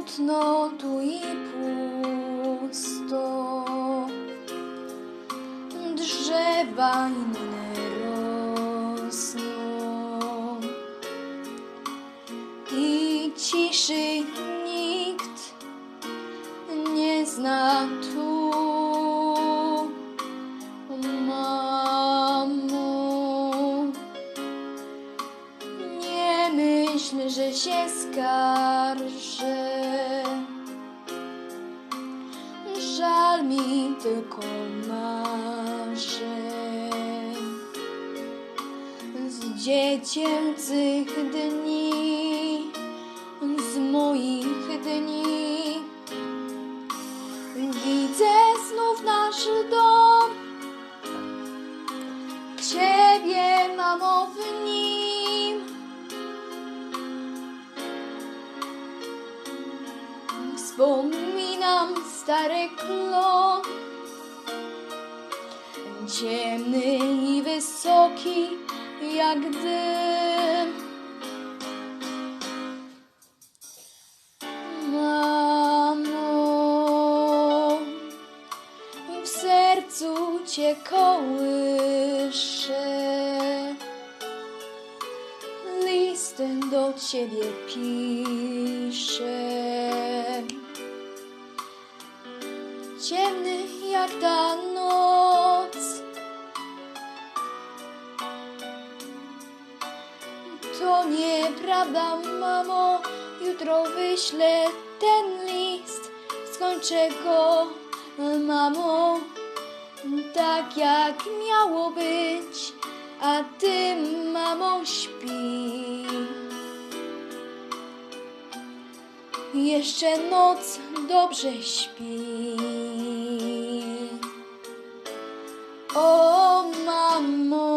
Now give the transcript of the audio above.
Smutno tu i pusto. Drzewa inne rosną. I ciszy nikt nie zna tu. Się skarżę. Żal mi tylko marzeń z dziecięcych dni, z moich dni. Widzę znów nasz dom, Ciebie, Wspominam stary klon, ciemny i wysoki jak dym. Mamo, w sercu cię kołyszę. List do ciebie piszę. Ciemny jak ta noc. To nieprawda, mamo. Jutro wyślę ten list. Skończę go, mamo, tak jak miało być. A ty, mamo, śpi. Jeszcze noc dobrze śpi. Oh, mama.